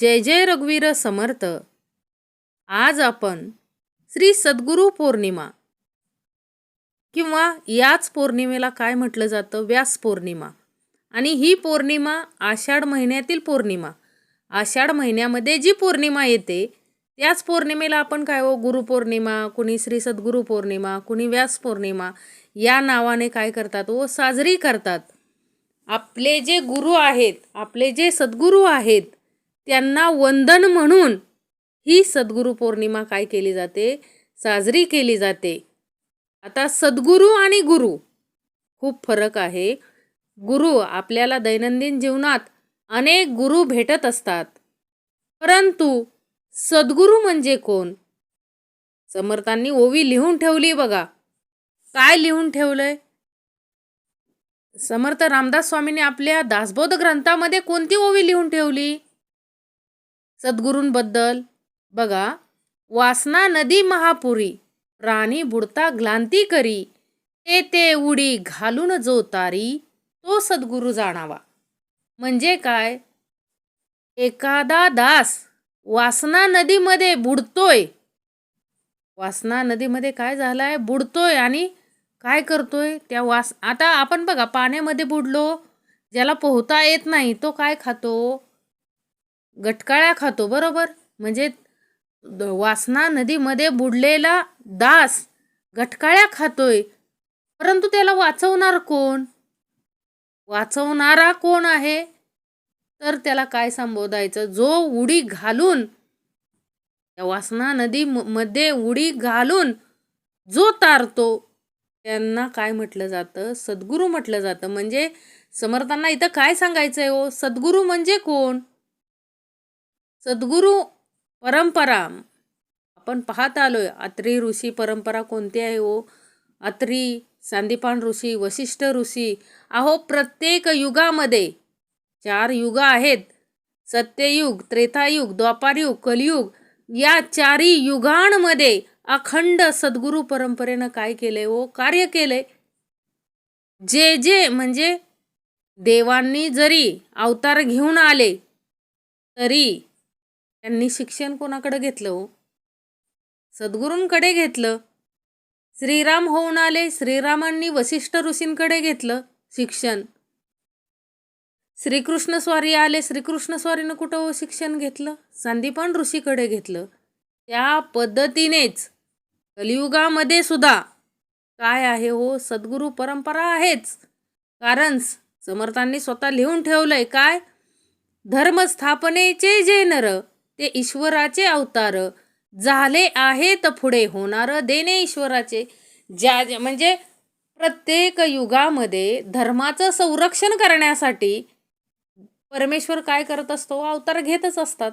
जय जय रघुवीर समर्थ. आज आपण श्री सद्गुरू पौर्णिमा किंवा याच पौर्णिमेला काय म्हटलं जातं? व्यास पौर्णिमा. आणि ही पौर्णिमा आषाढ महिन्यातील पौर्णिमा. आषाढ महिन्यामध्ये जी पौर्णिमा येते त्याच पौर्णिमेला आपण काय हो? गुरुपौर्णिमा कुणी श्री सद्गुरू पौर्णिमा कुणी व्यास पौर्णिमा या नावाने काय करतात व साजरी करतात. आपले जे गुरु आहेत आपले जे सद्गुरू आहेत त्यांना वंदन म्हणून ही सद्गुरू पौर्णिमा काय केली जाते? साजरी केली जाते. आता सद्गुरू आणि गुरु खूप फरक आहे. गुरु आपल्याला दैनंदिन जीवनात अनेक गुरु भेटत असतात. परंतु सद्गुरू म्हणजे कोण? समर्थांनी ओवी लिहून ठेवली बघा. काय लिहून ठेवलंय? समर्थ रामदास स्वामींनी आपल्या दासबोध ग्रंथामध्ये कोणती ओवी लिहून ठेवली? सद्गुरूंबद्दल. बघा वासना नदी महापुरी प्राणी बुडता ग्लांती करी ते ते उडी घालून जो तारी तो सद्गुरू जाणावा. म्हणजे काय? एखादा दास वासना नदीमध्ये बुडतोय. वासना नदीमध्ये काय झालंय? बुडतोय आणि काय करतोय? त्या वास आता आपण बघा पाण्यामध्ये बुडलो ज्याला पोहता येत नाही तो काय खातो? गटकाळ्या खातो बरोबर? म्हणजे द- वासना नदीमध्ये बुडलेला दास गटकाळ्या खातोय. परंतु त्याला वाचवणार कोण? वाचवणारा कोण आहे? तर त्याला काय संबोधायचं? जो उडी घालून त्या वासना नदी म- मध्ये उडी घालून जो तारतो त्यांना काय म्हटलं जातं? सद्गुरू म्हटलं जातं. म्हणजे समर्थांना इथं काय सांगायचं आहे हो? सद्गुरू म्हणजे कोण? सद्गुरू परंपरा आपण पाहत आलोय अत्री ऋषी परंपरा कोणती आहे हो? अत्री सांदीपान ऋषी वशिष्ठ ऋषी. अहो प्रत्येक युगामध्ये चार युग आहेत. सत्ययुग त्रेतायुग द्वापारयुग कलियुग. या चारी युगांमध्ये अखंड सद्गुरू परंपरेनं काय केलंय हो? कार्य केलंय. जे जे म्हणजे देवांनी जरी अवतार घेऊन आले तरी त्यांनी शिक्षण कोणाकडे घेतलं हो? सद्गुरूंकडे घेतलं. श्रीराम होऊन आले श्रीरामांनी वशिष्ठ ऋषींकडे घेतलं शिक्षण. श्रीकृष्ण स्वारी आले श्रीकृष्ण स्वारीनं कुठं हो शिक्षण घेतलं? संदीपान ऋषीकडे घेतलं. त्या पद्धतीनेच कलियुगामध्ये सुद्धा काय आहे हो? सद्गुरू परंपरा आहेच. कारण समर्थांनी स्वतः लिहून ठेवलंय काय? धर्मस्थापनेचे जे नर ते ईश्वराचे अवतार झाले आहेत पुढे होणार देणे ईश्वराचे. ज्या ज्या- म्हणजे प्रत्येक युगामध्ये धर्माचं संरक्षण करण्यासाठी परमेश्वर काय करत असतो? अवतार घेतच असतात.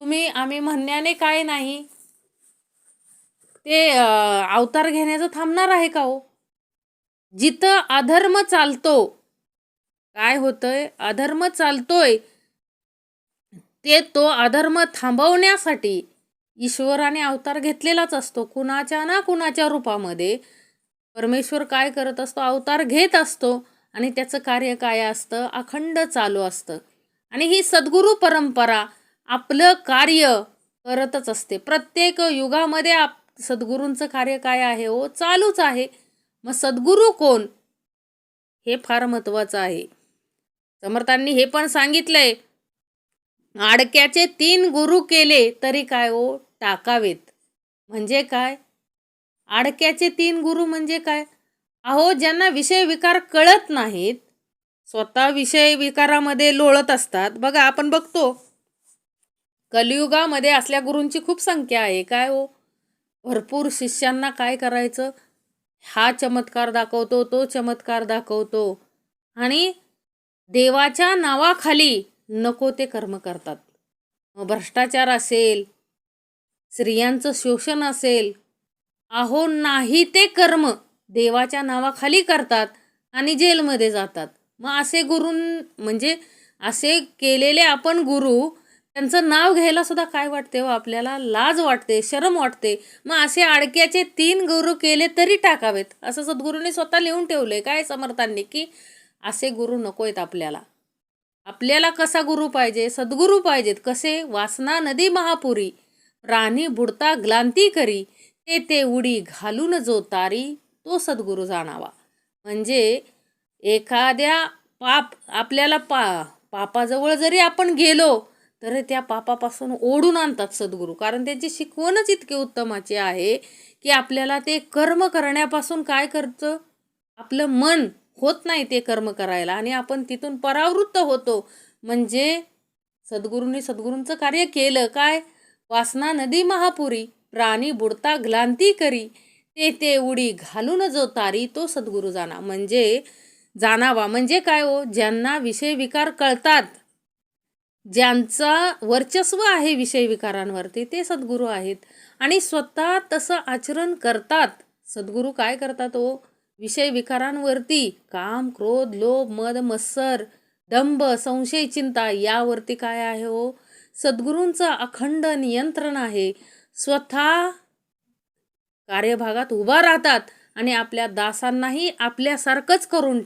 तुम्ही आम्ही म्हणण्याने काय नाही. ते अवतार घेण्याचं थांबणार आहे का हो? जिथं अधर्म चालतो काय होतंय? अधर्म चालतोय ते तो अधर्म थांबवण्यासाठी ईश्वराने अवतार घेतलेलाच असतो. कुणाच्या ना कुणाच्या रूपामध्ये परमेश्वर काय करत असतो? अवतार घेत असतो आणि त्याचं कार्य काय असतं? अखंड चालू असतं. आणि ही सद्गुरू परंपरा आपलं कार्य करतच असते. प्रत्येक युगामध्ये आप सद्गुरूंचं कार्य काय आहे? हो चालूच आहे. मग सद्गुरू कोण? हे फार महत्त्वाचं आहे. समर्थांनी हे पण सांगितलंय. आडक्याचे तीन गुरु केले तरी काय ओ टाकावेत. म्हणजे काय? आडक्याचे तीन गुरु म्हणजे काय? अहो ज्यांना विषय विकार कळत नाहीत स्वतः विषय विकारामध्ये लोळत असतात. बघा आपण बघतो. कलियुगामध्ये असल्या गुरूंची खूप संख्या आहे. काय हो भरपूर शिष्यांना काय करायचं? हा चमत्कार दाखवतो तो चमत्कार दाखवतो. आणि देवाच्या नावाखाली नको ते कर्म करतात. मग भ्रष्टाचार असेल स्त्रियांचं शोषण असेल अहो नाही ते कर्म देवाच्या नावाखाली करतात आणि जेलमध्ये जातात. मग असे गुरु म्हणजे असे केलेले आपण गुरु त्यांचं नाव घ्यायला सुद्धा काय वाटते व आपल्याला लाज वाटते शरम वाटते. मग असे आडक्याचे तीन गुरु केले तरी टाकावेत. असं सद्गुरूंनी स्वतः लिहून ठेवले काय समर्थांनी की असे गुरु नको आहेत आपल्याला. आपल्याला कसा गुरु पाहिजे? सद्गुरू पाहिजेत. कसे? वासना नदी महापुरी. राणी बुडता ग्लांती करी. ते ते उडी घालून जो तारी तो सद्गुरू जाणावा. म्हणजे एखाद्या पाप आपल्याला पा पापाजवळ जरी आपण गेलो तर त्या पापापासून ओढून आणतात सद्गुरू. कारण त्यांची शिकवणच इतकी उत्तमाची आहे की आपल्याला ते कर्म करण्यापासून काय करतं? आपलं मन होत नाही ते कर्म करायला आणि आपण तिथून परावृत्त होतो. म्हणजे सद्गुरूंनी सद्गुरूंचं कार्य केलं. काय? वासना नदी महापुरी प्राणी बुडता ग्लांती करी. ते ते उडी घालून जो तारी तो सद्गुरू जाणा म्हणजे जाणावा. म्हणजे काय हो? ज्यांना विषय विकार कळतात. ज्यांचा वर्चस्व आहे विषय विकारांवरती ते सद्गुरू आहेत. आणि स्वतः तसं आचरण करतात. सद्गुरू काय करतात हो? विषय विकारांवरती काम क्रोध लोभ मद मत्सर दंभ संशय चिंता यावरती काय आहे हो? सद्गुरूंचं अखंड नियंत्रण आहे. स्वतः कार्यभागात उभा राहतात आणि आपल्या दासांनाही आपल्यासारखंच करून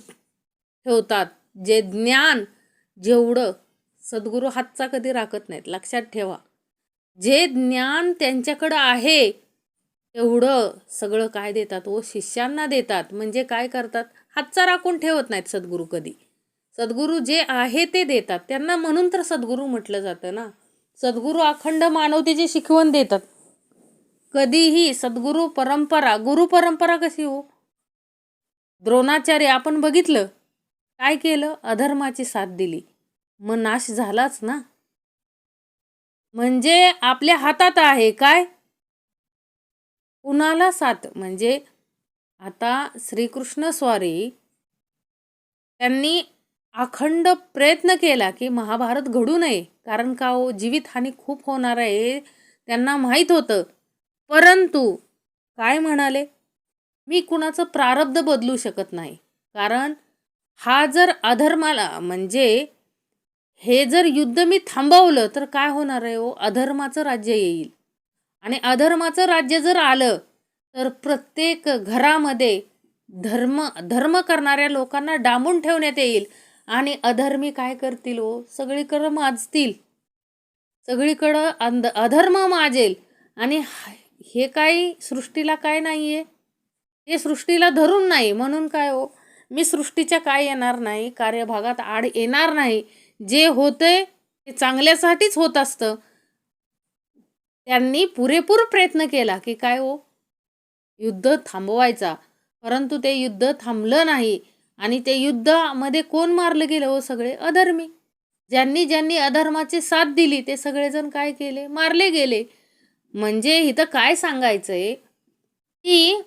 ठेवतात. जे ज्ञान जेवढं सद्गुरू हातचा कधी राखत नाहीत लक्षात ठेवा. जे ज्ञान त्यांच्याकडं आहे एवढं सगळं काय देतात? व शिष्यांना देतात. म्हणजे काय करतात? हातचा राखून ठेवत नाहीत सद्गुरू कधी. सद्गुरू जे आहे ते देतात. त्यांना म्हणून तर सद्गुरू म्हटलं जातं ना. सद्गुरू अखंड मानवतेची शिकवण देतात. कधीही सद्गुरू परंपरा गुरु परंपरा कशी हो? द्रोणाचार्य आपण बघितलं. काय केलं? अधर्माची साथ दिली. मग नाश झालाच ना. म्हणजे आपल्या हातात आहे. काय? कुणाला साथ? म्हणजे आता श्रीकृष्ण स्वारी त्यांनी अखंड प्रयत्न केला की महाभारत घडू नये. कारण का हो? जीवितहानी खूप होणार आहे त्यांना माहीत होतं. परंतु काय म्हणाले? मी कुणाचं प्रारब्ध बदलू शकत नाही. कारण हा जर अधर्माला म्हणजे हे जर युद्ध मी थांबवलं तर काय होणार आहे हो? अधर्माचं राज्य येईल. आणि अधर्माचं राज्य जर आलं तर प्रत्येक घरामध्ये धर्म धर्म करणाऱ्या लोकांना डांबून ठेवण्यात येईल. आणि अधर्मी काय करतील हो? सगळीकडं माजतील. सगळीकडं अंध अधर्म माजेल. आणि हे काही सृष्टीला काय नाही आहे हे सृष्टीला धरून नाही. म्हणून काय हो? मी सृष्टीच्या काय येणार नाही? कार्यभागात आड येणार नाही. जे होतंय ते चांगल्यासाठीच होत असतं. त्यांनी पुरेपूर प्रयत्न केला की काय हो? युद्ध थांबवायचा. परंतु ते युद्ध थांबलं नाही आणि ते युद्धामध्ये कोण मारलं गेलं हो सगळे? अधर्मी. ज्यांनी ज्यांनी अधर्माची साथ दिली ते सगळेजण काय केले? मारले गेले. म्हणजे इथं काय सांगायचं आहे की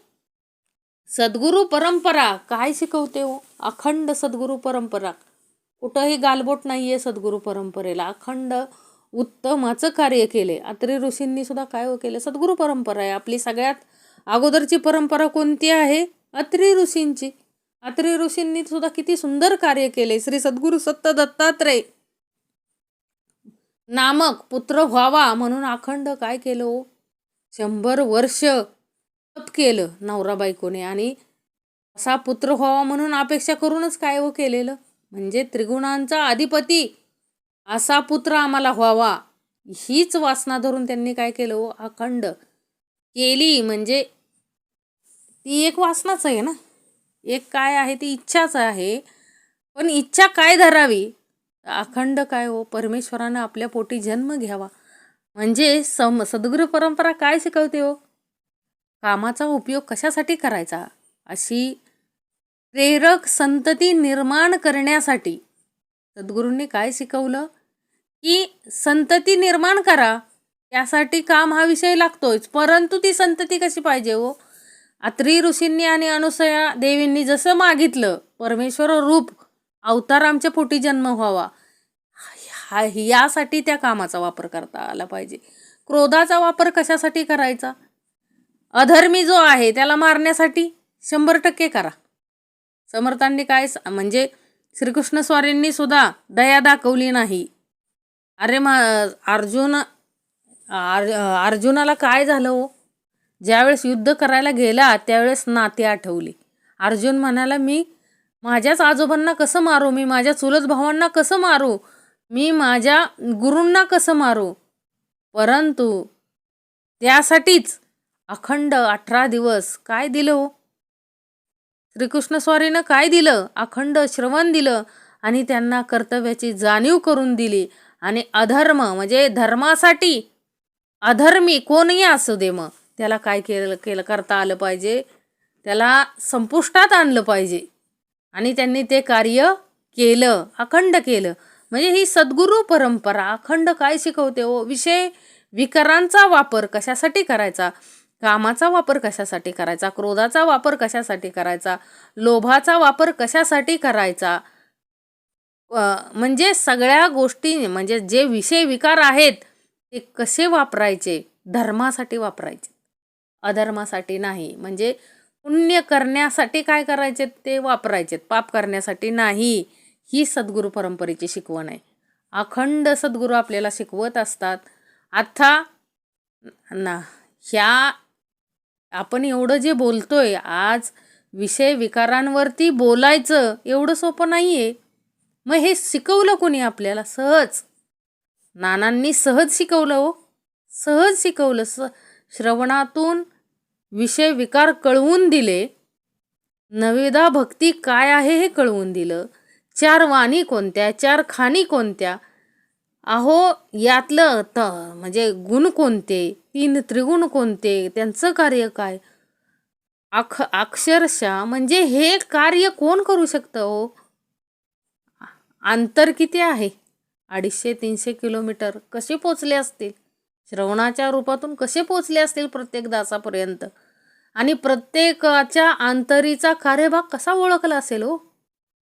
सद्गुरू परंपरा काय शिकवते हो? अखंड सद्गुरू परंपरा. कुठंही गालबोट नाही आहे सद्गुरू परंपरेला. अखंड उत्तमाचं कार्य केले. अत्रे ऋषींनी सुद्धा काय हो केलं? सद्गुरू परंपरा आहे. आपली सगळ्यात अगोदरची परंपरा कोणती आहे? अत्रि ऋषींची. अत्रे ऋषींनी सुद्धा किती सुंदर कार्य केले. श्री सद्गुरू सत्त दत्तात्रय नामक पुत्र व्हावा म्हणून अखंड काय केलं हो? शंभर वर्ष तप केलं नवरा बायकोने आणि असा पुत्र व्हावा म्हणून अपेक्षा करूनच काय हो केलेलं? म्हणजे त्रिगुणांचा अधिपती असा पुत्र आम्हाला व्हावा. हीच वासना धरून त्यांनी काय केलं हो? अखंड केली. म्हणजे ती एक वासनाच आहे ना? एक काय आहे ती इच्छाच आहे. पण इच्छा काय धरावी? अखंड काय हो? परमेश्वरानं आपल्या पोटी जन्म घ्यावा. म्हणजे सम सद्गुरू परंपरा काय शिकवते हो? कामाचा उपयोग कशासाठी करायचा? अशी प्रेरक संतती निर्माण करण्यासाठी सद्गुरूंनी काय शिकवलं? की संतती निर्माण करा. त्यासाठी काम हा विषय लागतोच. परंतु ती संतती कशी पाहिजे हो? अत्री ऋषींनी आणि अनुसया देवींनी जसं मागितलं परमेश्वर रूप अवतार आमच्या पोटी जन्म व्हावा. हा यासाठी त्या कामाचा वापर करता आला पाहिजे. क्रोधाचा वापर कशासाठी करायचा? अधर्मी जो आहे त्याला मारण्यासाठी शंभर टक्के करा. समर्थांनी काय म्हणजे श्रीकृष्ण स्वारींनी सुद्धा दया दाखवली नाही. अरे मा अर्जुन अर्जुनाला काय झालं हो? ज्यावेळेस युद्ध करायला गेला त्यावेळेस नाते आठवली. अर्जुन म्हणाला मी माझ्याच आजोबांना कसं मारू? मी माझ्या चुलत भावांना कसं मारू? मी माझ्या गुरूंना कसं मारू? परंतु त्यासाठीच अखंड अठरा दिवस काय दिलं हो? श्रीकृष्ण स्वारीनं काय दिलं? अखंड श्रवण दिलं आणि त्यांना कर्तव्याची जाणीव करून दिली. आणि अधर्म म्हणजे धर्मासाठी अधर्मी कोणही असू दे मग. त्याला काय केलं केलं करता आलं पाहिजे? त्याला संपुष्टात आणलं पाहिजे. आणि त्यांनी ते कार्य केलं अखंड केलं. म्हणजे ही सद्गुरू परंपरा अखंड काय शिकवते हो? विषय विकारांचा वापर कशासाठी करायचा? कामाचा वापर कशासाठी करायचा? क्रोधाचा वापर कशासाठी करायचा? लोभाचा वापर कशासाठी करायचा? म्हणजे सगळ्या गोष्टी म्हणजे जे विषय विकार आहेत ते कसे वापरायचे? धर्मासाठी वापरायचे. अधर्मासाठी नाही. म्हणजे पुण्य करण्यासाठी काय करायचे? ते वापरायचे. पाप करण्यासाठी नाही. ही सद्गुरू परंपरेची शिकवण आहे. अखंड सद्गुरू आपल्याला शिकवत असतात. आता ना ह्या आपण एवढं जे बोलतोय आज विषय विकारांवरती बोलायचं एवढं सोपं नाही आहे मग हे शिकवलं कोणी आपल्याला? सहज. नानांनी सहज शिकवलं हो. सहज शिकवलं. स श्रवणातून विषय विकार कळवून दिले. नवेदा भक्ती काय आहे हे कळवून दिलं. चार वाणी कोणत्या चार खाणी कोणत्या? अहो यातलं त म्हणजे गुण कोणते? तीन त्रिगुण कोणते? त्यांचं कार्य काय? अख अक्षरशः म्हणजे हे कार्य कोण करू शकतं हो? अंतर किती आहे? अडीचशे तीनशे किलोमीटर कसे पोचले असतील? श्रवणाच्या रूपातून कसे पोचले असतील प्रत्येक दासापर्यंत? आणि प्रत्येकाच्या अंतरीचा कार्यभाग कसा ओळखला असेल हो?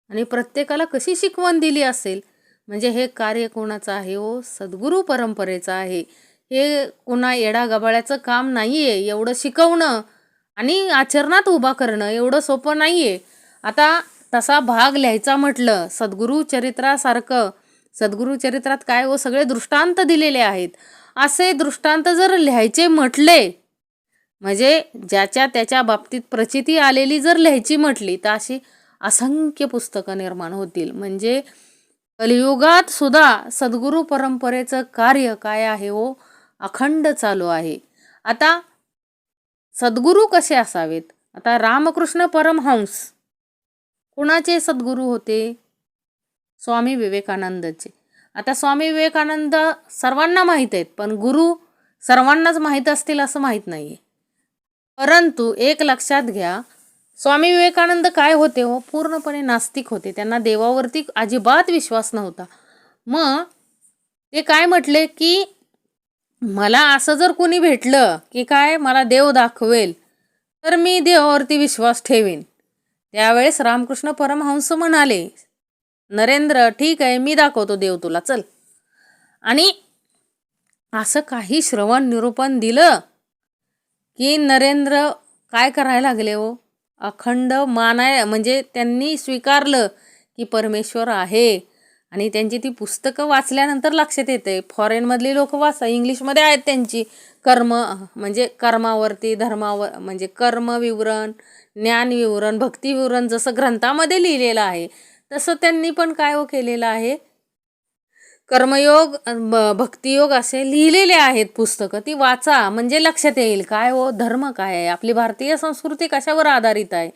आणि प्रत्येकाला कशी शिकवण दिली असेल? म्हणजे हे कार्य कोणाचं आहे हो? सद्गुरू परंपरेचं आहे. हे कुणा येडा गबाळ्याचं काम नाही आहे एवढं शिकवणं आणि आचरणात उभा करणं एवढं सोपं नाही आहे आता तसा भाग लिहायचा म्हटलं सद्गुरू चरित्रासारखं सद्गुरू चरित्रात काय हो सगळे दृष्टांत दिलेले आहेत. असे दृष्टांत जर लिहायचे म्हटले म्हणजे ज्याच्या त्याच्या बाबतीत प्रचिती आलेली जर लिहायची म्हटली तर अशी असंख्य पुस्तकं निर्माण होतील. म्हणजे कलियुगात सुद्धा सद्गुरू परंपरेचं कार्य काय आहे हो अखंड चालू आहे. आता सद्गुरू कसे असावेत? आता रामकृष्ण परमहंस कुणाचे सद्गुरू होते? स्वामी विवेकानंदचे. आता स्वामी विवेकानंद सर्वांना माहीत आहेत पण गुरु सर्वांनाच माहीत असतील असं माहीत नाही आहे परंतु एक लक्षात घ्या स्वामी विवेकानंद काय होते हो? पूर्णपणे नास्तिक होते. त्यांना देवावरती अजिबात विश्वास नव्हता. मग ते काय म्हटले की मला असं जर कोणी भेटलं की काय मला देव दाखवेल तर मी देवावरती विश्वास ठेवीन. त्यावेळेस रामकृष्ण परमहंस म्हणाले नरेंद्र ठीक आहे मी दाखवतो देव तुला चल. आणि असं काही श्रवण निरूपण दिलं की नरेंद्र काय करायला लागले हो? अखंड मानाय म्हणजे त्यांनी स्वीकारलं की परमेश्वर आहे. आणि त्यांची ती पुस्तकं वाचल्यानंतर लक्षात येते. फॉरेनमधली लोक वाचा इंग्लिशमध्ये आहेत त्यांची. कर्म म्हणजे कर्मावरती धर्मावर म्हणजे कर्म विवरण ज्ञान विवरण भक्ती विवरण जसं ग्रंथामध्ये लिहिलेलं आहे तसं त्यांनी पण काय हो केलेलं आहे? कर्मयोग ब- भक्तियोग असे लिहिलेले आहेत पुस्तकं. ती वाचा म्हणजे लक्षात येईल. काय हो? धर्म काय आहे? आपली भारतीय संस्कृती कशावर आधारित आहे?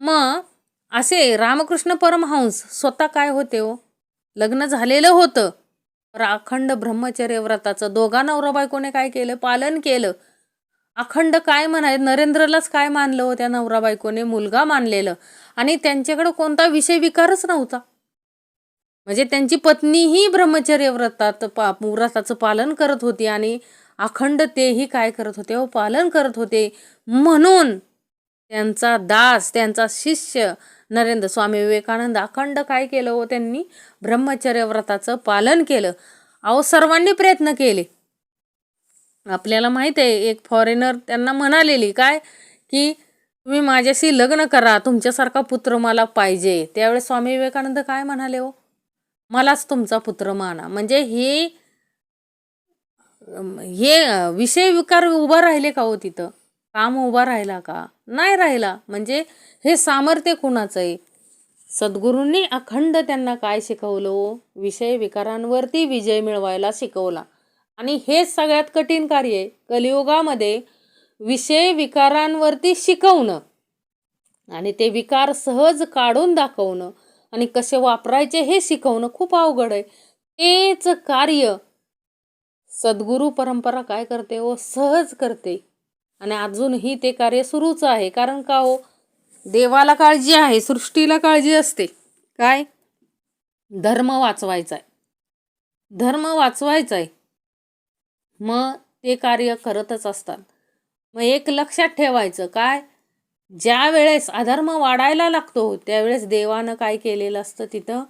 मग असे रामकृष्ण परमहंस स्वतः काय होते हो? लग्न झालेलं होतं. तर अखंड ब्रह्मचर्य व्रताचं दोघा नवरा बायकोने काय केलं? पालन केलं. अखंड काय म्हणाय नरेंद्रलाच काय मानलं हो त्या नवरा बायकोने? मुलगा मानलेलं. आणि त्यांच्याकडं कोणता विषय विकारच नव्हता. म्हणजे त्यांची पत्नीही ब्रह्मचर्य व्रतात पा व्रताचं पालन करत होती आणि अखंड तेही काय करत होते व पालन करत होते. म्हणून त्यांचा दास त्यांचा शिष्य नरेंद्र स्वामी विवेकानंद अखंड काय केलं हो त्यांनी? ब्रह्मचर्य व्रताचं पालन केलं. अहो सर्वांनी प्रयत्न केले. आपल्याला माहीत आहे एक फॉरेनर त्यांना म्हणालेली काय? की तुम्ही माझ्याशी लग्न करा तुमच्यासारखा पुत्र मला पाहिजे. त्यावेळेस स्वामी विवेकानंद काय म्हणाले हो? मलाच तुमचा पुत्र माना. म्हणजे हे हे विषय विकार उभा राहिले का हो तिथं? काम उभा राहिला का? नाही राहिला. म्हणजे हे सामर्थ्य कुणाचं आहे सद्गुरूंनी अखंड त्यांना काय शिकवलं हो? विषय विकारांवरती विजय मिळवायला शिकवला. आणि हेच सगळ्यात कठीण कार्य आहे. कलियुगामध्ये विषय विकारांवरती शिकवणं. आणि ते विकार सहज काढून दाखवणं. आणि कसे वापरायचे हे शिकवणं खूप अवघड आहे. तेच कार्य सद्गुरू परंपरा काय करते व सहज करते. आणि अजूनही ते कार्य सुरूच आहे. कारण का हो? देवाला काळजी आहे सृष्टीला काळजी असते. काय? धर्म वाचवायचा आहे धर्म वाचवायचा आहे मग ते कार्य करतच असतात. मग एक लक्षात ठेवायचं काय? ज्या वेळेस अधर्म वाढायला लागतो त्यावेळेस देवानं काय केलेलं असतं तिथं?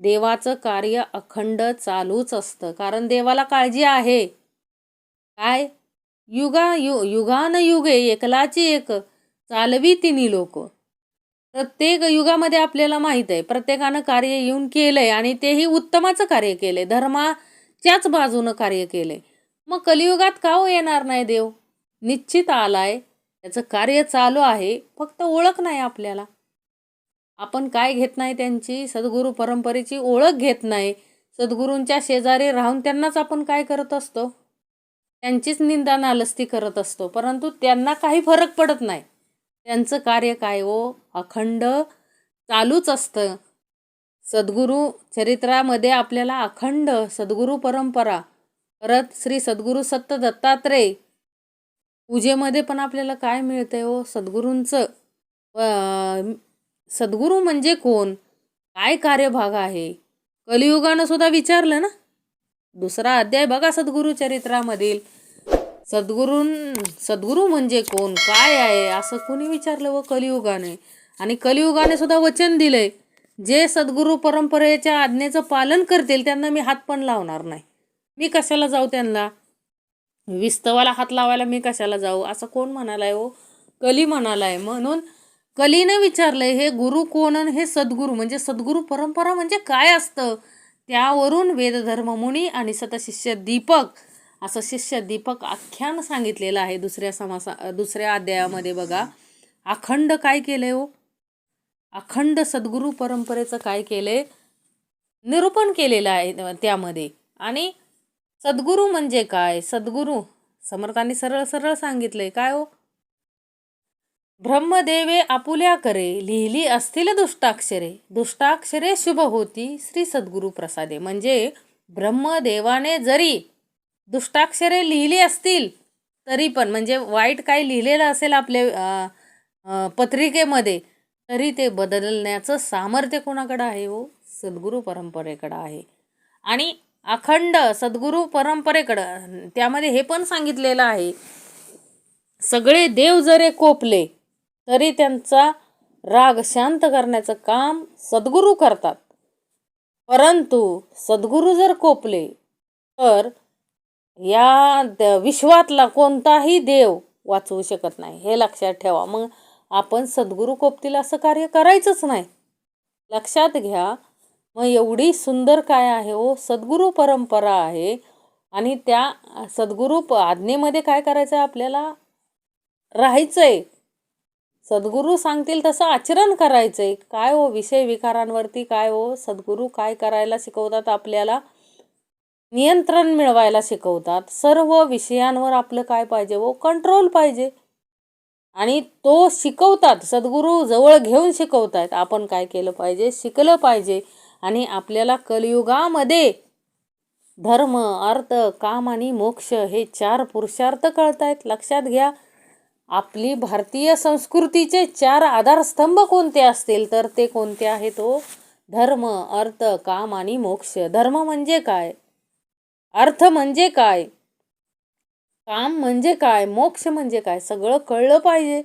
देवाचं कार्य अखंड चालूच असतं. कारण देवाला काळजी आहे. काय? युगा यु युगान युगे एकलाची एक चालवी तिन्ही लोक. प्रत्येक युगामध्ये आपल्याला माहीत आहे प्रत्येकानं कार्य येऊन केलंय आणि तेही उत्तमाचं कार्य केलंय धर्माच्याच बाजूनं कार्य केलंय. मग कलियुगात का हो येणार नाही देव? निश्चित आलाय त्याचं कार्य चालू आहे फक्त ओळख नाही आपल्याला. आपण काय घेत नाही त्यांची? सद्गुरू परंपरेची ओळख घेत नाही. सद्गुरूंच्या शेजारी राहून त्यांनाच आपण काय करत असतो? त्यांचीच निंदा नालस्ती करत असतो परंतु त्यांना काही फरक पडत नाही. त्यांचं कार्य काय हो? अखंड चालूच असतं. सद्गुरू चरित्रामध्ये आपल्याला अखंड सद्गुरू परंपरा परत श्री सद्गुरू सत्त दत्तात्रय पूजेमध्ये पण आपल्याला काय मिळतंय हो? सद्गुरूंचं. सद्गुरू म्हणजे कोण? काय कार्यभाग आहे? कलियुगानं सुद्धा विचारलं ना? दुसरा अध्याय बघा सद्गुरू चरित्रामधील. सद्गुरूं सद्गुरू म्हणजे कोण? काय आहे? असं कोणी विचारलं व कलियुगाने. आणि कलियुगाने सुद्धा वचन दिलंय. जे सद्गुरू परंपरेच्या आज्ञेचं पालन करतील त्यांना मी हात पण लावणार नाही. मी कशाला जाऊ त्यांना? विस्तवाला हात लावायला मी कशाला जाऊ? असं कोण म्हणालाय हो? कली म्हणालाय. म्हणून कलीनं विचारलंय हे गुरु कोण हे सद्गुरू? म्हणजे सद्गुरू परंपरा म्हणजे काय असतं? त्यावरून वेदधर्ममुनी आणि सतशिष्य दीपक असं शिष्य दीपक आख्यान सांगितलेलं आहे दुसऱ्या समासा दुसऱ्या अध्यायामध्ये बघा. अखंड काय केलंय हो? अखंड सद्गुरू परंपरेचं काय केलंय निरूपण केलेलं आहे त्यामध्ये. आणि सद्गुरू म्हणजे काय? सद्गुरू समर्थांनी सरळ सरळ सांगितलंय. काय हो? ब्रह्मदेवे आपुल्या करे लिहिली असतील दुष्टाक्षरे. दुष्टाक्षरे शुभ होती श्री सद्गुरू प्रसादे. म्हणजे ब्रह्मदेवाने जरी दुष्टाक्षरे लिहिली असतील तरी पण म्हणजे वाईट काही लिहिलेलं असेल आपल्या पत्रिकेमध्ये तरी ते बदलण्याचं सामर्थ्य कोणाकडं आहे हो? सद्गुरू परंपरेकडं आहे. आणि अखंड सद्गुरू परंपरेकडं त्यामध्ये हे पण सांगितलेलं आहे सगळे देव जरे कोपले तरी त्यांचा राग शांत करण्याचं काम सद्गुरू करतात. परंतु सद्गुरू जर कोपले तर या द- विश्वातला कोणताही देव वाचवू शकत नाही. हे लक्षात ठेवा. मग आपण सद्गुरू कोपतील असं कार्य करायचंच नाही. लक्षात घ्या. मग एवढी सुंदर काय आहे हो? सद्गुरू परंपरा आहे आणि त्या सद्गुरू प आज्ञेमध्ये काय करायचं आहे आपल्याला? राहायचं आहे सद्गुरू सांगतील तसं आचरण करायचं आहे काय हो? विषय विकारांवरती काय हो? सद्गुरू काय करायला शिकवतात आपल्याला? नियंत्रण मिळवायला शिकवतात. सर्व विषयांवर आपलं काय पाहिजे व कंट्रोल पाहिजे. आणि तो शिकवतात. सद्गुरू जवळ घेऊन शिकवतायत. आपण काय केलं पाहिजे? शिकलं पाहिजे. आणि आपल्याला कलियुगामध्ये धर्म अर्थ काम आणि मोक्ष हे चार पुरुषार्थ कळत आहेत लक्षात घ्या. आपली भारतीय संस्कृतीचे चार आधारस्तंभ कोणते असतील? तर ते कोणते आहेत तो धर्म अर्थ काम आणि मोक्ष. धर्म म्हणजे काय? अर्थ म्हणजे काय? काम म्हणजे काय? मोक्ष म्हणजे काय? सगळं कळलं पाहिजे.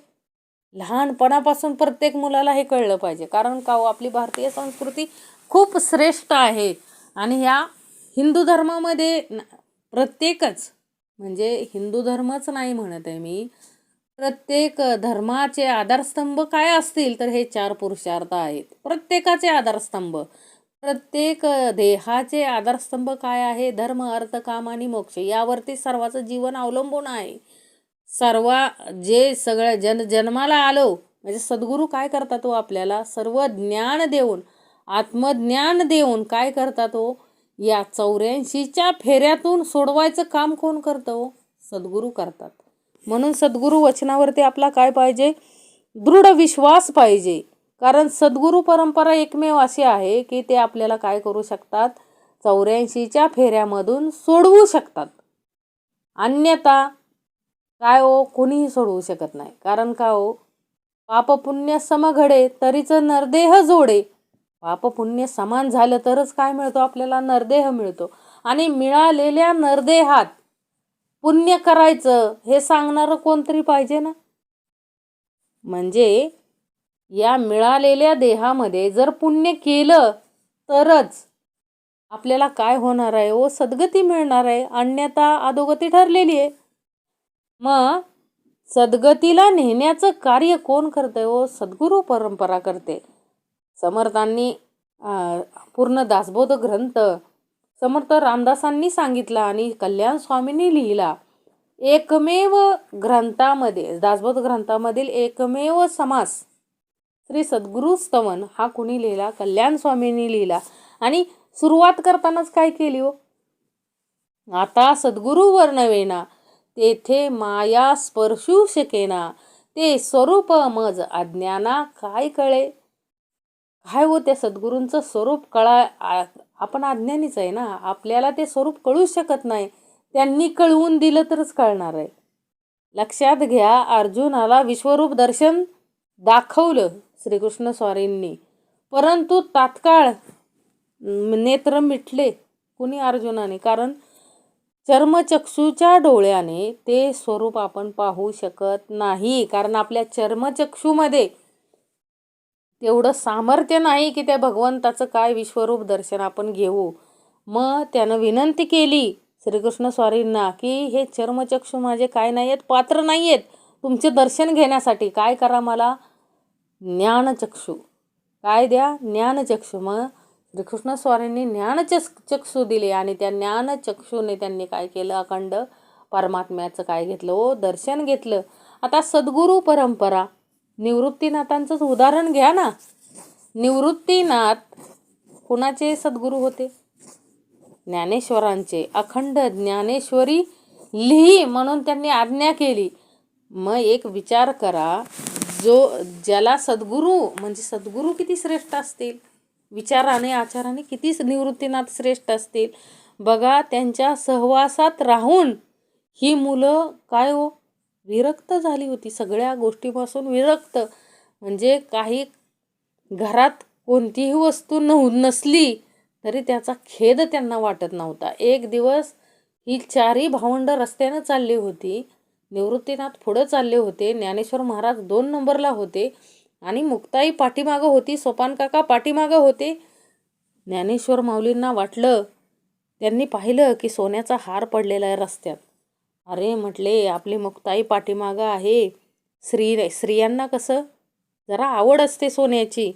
लहानपणापासून प्रत्येक मुलाला हे कळलं पाहिजे. कारण का हो? आपली भारतीय संस्कृती खूप श्रेष्ठ आहे. आणि ह्या हिंदू धर्मामध्ये प्रत्येकच म्हणजे हिंदू धर्मच नाही म्हणत आहे मी. प्रत्येक धर्माचे आधारस्तंभ काय असतील तर हे चार पुरुषार्थ आहेत. प्रत्येकाचे आधारस्तंभ. प्रत्येक देहाचे आधारस्तंभ काय आहे? धर्म अर्थ काम आणि मोक्ष यावरती सर्वाचं जीवन अवलंबून आहे. सर्व जे सगळ्या जन जन्माला आलो म्हणजे सद्गुरू काय करतात तो आपल्याला? सर्व ज्ञान देऊन आत्मज्ञान देऊन काय करतात तो या चौऱ्याऐंशीच्या फेऱ्यातून सोडवायचं काम कोण करतो हो? सद्गुरू करतात. म्हणून सद्गुरू वचनावरती आपला काय पाहिजे? दृढ विश्वास पाहिजे. कारण सद्गुरू परंपरा एकमेव अशी आहे की ते आपल्याला काय करू शकतात? चौऱ्याऐंशीच्या फेऱ्यामधून सोडवू शकतात. अन्यथा काय हो? कोणीही सोडवू शकत नाही. कारण का हो? पाप पुण्य समघडे तरीच नरदेह जोडे. पाप पुण्य समान झालं तरच काय मिळतो? आपल्याला नरदेह मिळतो. आणि मिळालेल्या नरदेहात पुण्य करायचं हे सांगणारं कोणतरी पाहिजे ना? म्हणजे या मिळालेल्या देहामध्ये जर पुण्य केलं तरच आपल्याला काय होणार आहे? ओ सद्गती मिळणार आहे. अन्यथा अधोगती ठरलेली आहे. मग सद्गतीला नेण्याचं कार्य कोण करतंय? ओ सद्गुरू परंपरा करते. समर्थांनी पूर्ण दासबोध ग्रंथ समर्थ रामदासांनी सांगितला आणि कल्याण स्वामींनी लिहिला. एकमेव ग्रंथामध्ये दासबोध ग्रंथामधील एकमेव समास श्री सद्गुरू स्तवन हा कुणी लिहिला? कल्याण स्वामींनी लिहिला. आणि सुरुवात करतानाच काय केली हो? आता सद्गुरु वर्णवेना तेथे माया स्पर्शू शकेना ते स्वरूप मज अज्ञाना काय कळे? काय हो त्या सद्गुरूंचं स्वरूप कळा? आपण अज्ञानीच आहे ना? आपल्याला ते स्वरूप कळू शकत नाही. त्यांनी कळवून दिलं तरच कळणार आहे. लक्षात घ्या अर्जुनाला विश्वरूप दर्शन दाखवलं. श्रीकृष्ण स्वारींनी. परंतु तात्काळ नेत्र मिटले कुणी अर्जुनाने? कारण चर्मचक्षूच्या डोळ्याने ते स्वरूप आपण पाहू शकत नाही. कारण आपल्या चर्मचक्षूमध्ये तेवढं सामर्थ्य नाही की त्या भगवंताचं काय विश्वरूप दर्शन आपण घेऊ. मग त्यानं विनंती केली श्रीकृष्ण स्वारींना की हे चर्मचक्षू माझे काय नाही आहेत पात्र नाही आहेत तुमचे दर्शन घेण्यासाठी. काय करा मला? ज्ञानचक्षू. काय द्या? ज्ञानचक्षू. मग श्रीकृष्ण स्वामींनी ज्ञानचक्ष चक्षू दिले आणि त्या ज्ञानचक्षूने त्यांनी काय केलं? अखंड परमात्म्याचं काय घेतलं? ओ दर्शन घेतलं. आता सद्गुरू परंपरा. निवृत्तीनाथांचंच उदाहरण घ्या ना. निवृत्तीनाथ कुणाचे सद्गुरू होते? ज्ञानेश्वरांचे. अखंड ज्ञानेश्वरी लिही म्हणून त्यांनी आज्ञा केली. मग एक विचार करा. जो ज्याला सद्गुरू म्हणजे सद्गुरू किती श्रेष्ठ असतील? विचाराने आचाराने किती निवृत्तीनाथ श्रेष्ठ असतील? बघा त्यांच्या सहवासात राहून ही मुलं काय हो? विरक्त झाली होती. सगळ्या गोष्टीपासून विरक्त. म्हणजे काही घरात कोणतीही वस्तू नव नसली तरी त्याचा खेद त्यांना वाटत नव्हता. एक दिवस ही चारही भावंड रस्त्यानं चालली होती. निवृत्तीनाथ पुढं चालले होते. ज्ञानेश्वर महाराज दोन नंबरला होते आणि मुक्ताई पाठीमागं होती सोपान काका पाठीमागं होते. ज्ञानेश्वर माऊलींना वाटलं त्यांनी पाहिलं की सोन्याचा हार पडलेला आहे रस्त्यात. अरे म्हटले आपली मुक्ताई पाठीमागं आहे. स्त्री स्त्रियांना कसं? जरा आवड असते सोन्याची.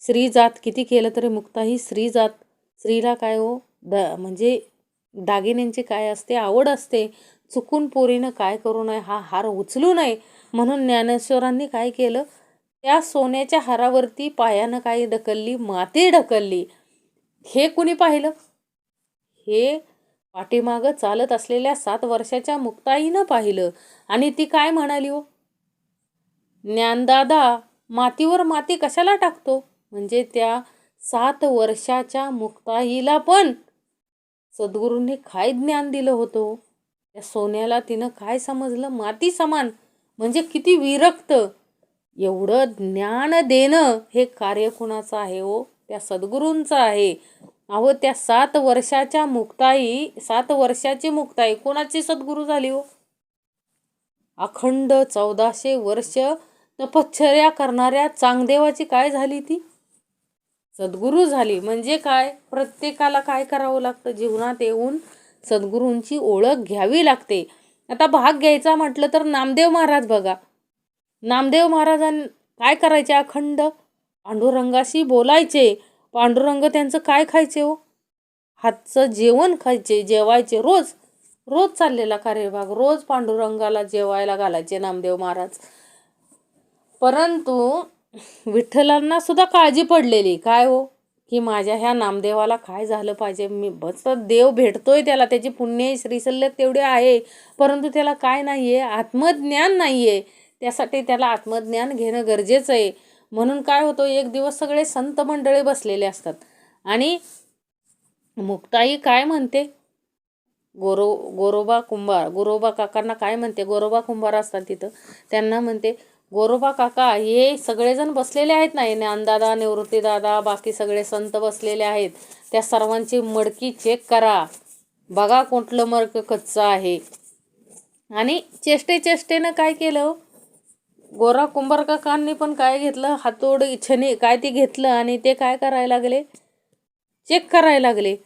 स्त्री जात किती केलं तरी मुक्ताही स्त्री जात. स्त्रीला काय हो? द म्हणजे दागिन्यांची काय असते? आवड असते. चुकून पोरीनं काय करू नये हा हार उचलू नये म्हणून ज्ञानेश्वरांनी काय केलं? त्या सोन्याच्या हारावरती पायानं काही ढकलली माती ढकलली. हे कुणी पाहिलं? हे पाठीमागं चालत असलेल्या सात वर्षाच्या मुक्ताईनं पाहिलं. आणि ती काय म्हणाली हो? ज्ञानदादा मातीवर माती कशाला टाकतो? म्हणजे त्या सात वर्षाच्या मुक्ताईला पण सद्गुरूंनी काय ज्ञान दिलं होतं? त्या सोन्याला तिनं काय समजलं? माती समान. म्हणजे किती विरक्त. एवढं ज्ञान देणं हे कार्य कुणाचं आहे हो? त्या सद्गुरूंचं आहे. अहो त्या सात वर्षाच्या मुक्ताई सात वर्षाची मुक्ताई कोणाची सद्गुरू झाली हो? अखंड चौदाशे वर्ष तपश्चर्या करणाऱ्या चांगदेवाची काय झाली ती? सद्गुरू झाली. म्हणजे काय? प्रत्येकाला काय करावं लागतं? जीवनात येऊन सद्गुरूंची ओळख घ्यावी लागते. आता भाग घ्यायचा म्हटलं तर नामदेव महाराज बघा. नामदेव महाराजां काय करायचे? अखंड पांडुरंगाशी बोलायचे. पांडुरंग त्यांचं काय खायचे हो? हातचं जेवण खायचे जेवायचे. रोज रोज चाललेला कार्यभाग. रोज पांडुरंगाला जेवायला घालायचे नामदेव महाराज. परंतु विठ्ठलांना सुद्धा काळजी पडलेली. काय हो? की माझ्या ह्या नामदेवाला काय झालं पाहिजे? मी बस देव भेटतोय त्याला. त्याची पुण्य श्रीसल्लक तेवढे आहे. परंतु त्याला काय नाही आहे आत्मज्ञान नाही आहे त्यासाठी त्याला आत्मज्ञान घेणं गरजेचं आहे. म्हणून काय होतं? एक दिवस सगळे संत मंडळे बसलेले असतात. आणि मुक्ताई काय म्हणते? गोरो गोरोबा कुंभार गोरोबा काकांना काय म्हणते? गोरोबा कुंभार असतात तिथं. त्यांना म्हणते गोरोबा काका हे सगळेजण बसलेले आहेत ना? ज्ञानदादा निवृत्तीदादा बाकी सगळे संत बसलेले आहेत. त्या सर्वांची मडकी चेक करा. बघा कुठलं मडकं कच्चं आहे. आणि चेष्टे चेष्टेनं काय केलं? गोरा कुंभार काकांनी पण काय घेतलं? हातोड इच्छेने काय ते घेतलं आणि ते काय करायला लागले? चेक करायला लागले.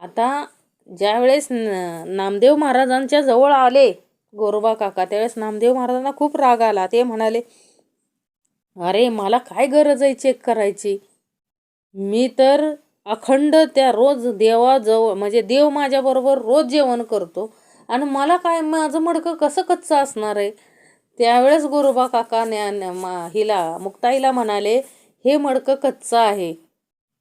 आता ज्यावेळेस न नामदेव महाराजांच्या जवळ आले गोरोबा काका त्यावेळेस नामदेव महाराजांना खूप राग आला. ते म्हणाले अरे मला काय गरज आहे चेक करायची? मी तर अखंड त्या रोज देवाजवळ म्हणजे देव माझ्याबरोबर रोज जेवण करतो. आणि मला काय माझं मडकं कसं कच्चं असणार आहे? त्यावेळेस गोरोबा काका न्या मा- हिला मुक्ताईला म्हणाले हे मडकं कच्चं आहे.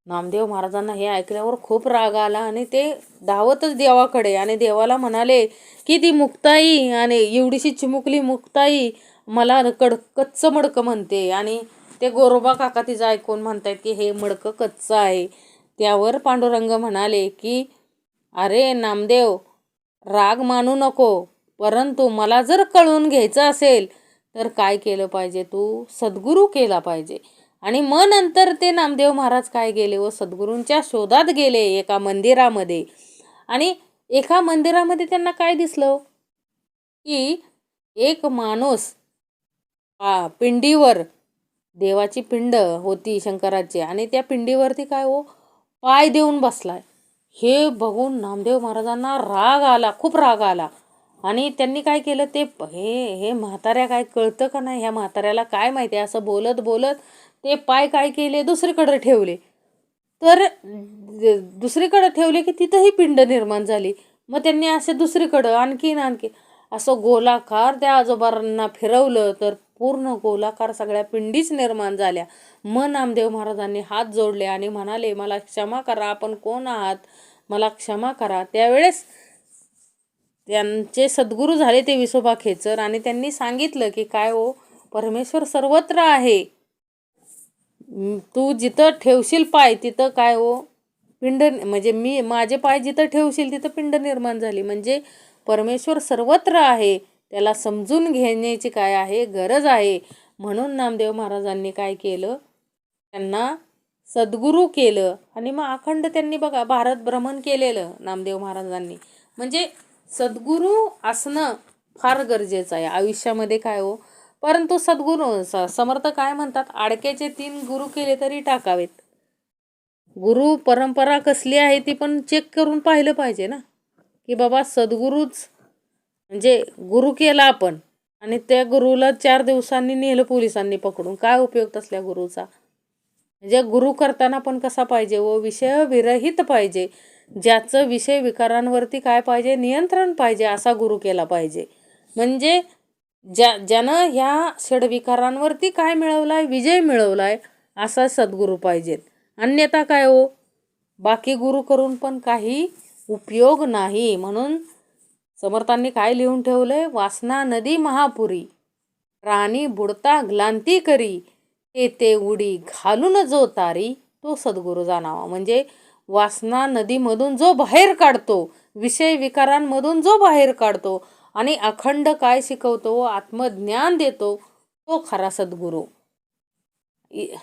नामदेव महाराजांना हे ऐकल्यावर खूप राग आला आणि ते धावतच देवाकडे आणि देवाला म्हणाले की ती मुक्ताई आणि एवढीशी चिमुकली मुक्ताई मला कड कच्चं मडकं म्हणते. आणि ते गोरोबा काका तिचं ऐकून म्हणतात की हे मडकं कच्चं आहे. त्यावर पांडुरंग म्हणाले की अरे नामदेव राग मानू नको परंतु मला जर कळून घ्यायचं असेल तर काय केलं पाहिजे तू? सद्गुरू केला पाहिजे. आणि मग नंतर ते नामदेव महाराज काय गेले व सद्गुरूंच्या शोधात गेले एका मंदिरामध्ये. आणि एका मंदिरामध्ये त्यांना काय दिसलं? की एक माणूस पिंडीवर देवाची पिंड होती शंकराची आणि त्या पिंडीवरती काय हो? पाय देऊन बसलाय. हे बघून नामदेव महाराजांना राग आला खूप राग आला. आणि त्यांनी काय केलं? ते प- हे हे म्हाताऱ्या काय कळतं का नाही? ह्या म्हाताऱ्याला काय माहिती? आहे असं बोलत बोलत ते पाय काय केले दुसरीकडे ठेवले. तर दुसरीकडं दुसरीकडे ठेवले की तिथंही पिंड निर्माण झाली. मग त्यांनी असे दुसरीकडं आणखीन आणखी असं गोलाकार त्या आजोबांना फिरवलं तर पूर्ण गोलाकार सगळ्या पिंडीच निर्माण झाल्या. मग नामदेव महाराजांनी हात जोडले आणि म्हणाले मला क्षमा करा आपण कोण आहात? मला क्षमा करा. त्यावेळेस त्यांचे सद्गुरू झाले ते विसोबा खेचर आणि त्यांनी सांगितलं की काय हो परमेश्वर सर्वत्र आहे. तू जिथं ठेवशील पाय तिथं काय हो? पिंड म्हणजे मी माझे पाय जिथं ठेवशील तिथं पिंड निर्माण झाली. म्हणजे परमेश्वर सर्वत्र आहे. त्याला समजून घेण्याची काय आहे? गरज आहे. म्हणून नामदेव महाराजांनी काय केलं? त्यांना सद्गुरू केलं. आणि मग अखंड त्यांनी बघा भारत भ्रमण केलेलं नामदेव महाराजांनी. म्हणजे सद्गुरू असणं फार गरजेचं आहे. आयुष्यामध्ये काय हो? परंतु सद्गुरू स समर्थ काय म्हणतात? आडक्याचे तीन गुरु केले तरी टाकावेत. गुरु परंपरा कसली आहे ती पण चेक करून पाहिलं पाहिजे ना. की बाबा सद्गुरूच म्हणजे गुरु केला आपण आणि त्या गुरुला चार दिवसांनी नेलं पोलिसांनी पकडून. काय उपयोग तसल्या गुरुचा? म्हणजे गुरु करताना पण कसा पाहिजे व विषय विरहित पाहिजे? ज्याचं विषय विकारांवरती काय पाहिजे? नियंत्रण पाहिजे असा गुरु केला पाहिजे. म्हणजे ज्या ज्यानं ह्या षडविकारांवरती काय मिळवलाय विजय मिळवलाय असा सद्गुरू पाहिजेत. अन्यथा काय हो? बाकी गुरु करून पण काही उपयोग नाही. म्हणून समर्थांनी काय लिहून ठेवलंय? वासना नदी महापुरी राणी बुडता ग्लांती करी येते उडी घालून जो तारी तो सद्गुरू जाणावा. म्हणजे वासना नदीमधून जो बाहेर काढतो विषय विकारांमधून जो बाहेर काढतो आणि अखंड काय शिकवतो आत्मज्ञान देतो तो खरा सद्गुरू. इ-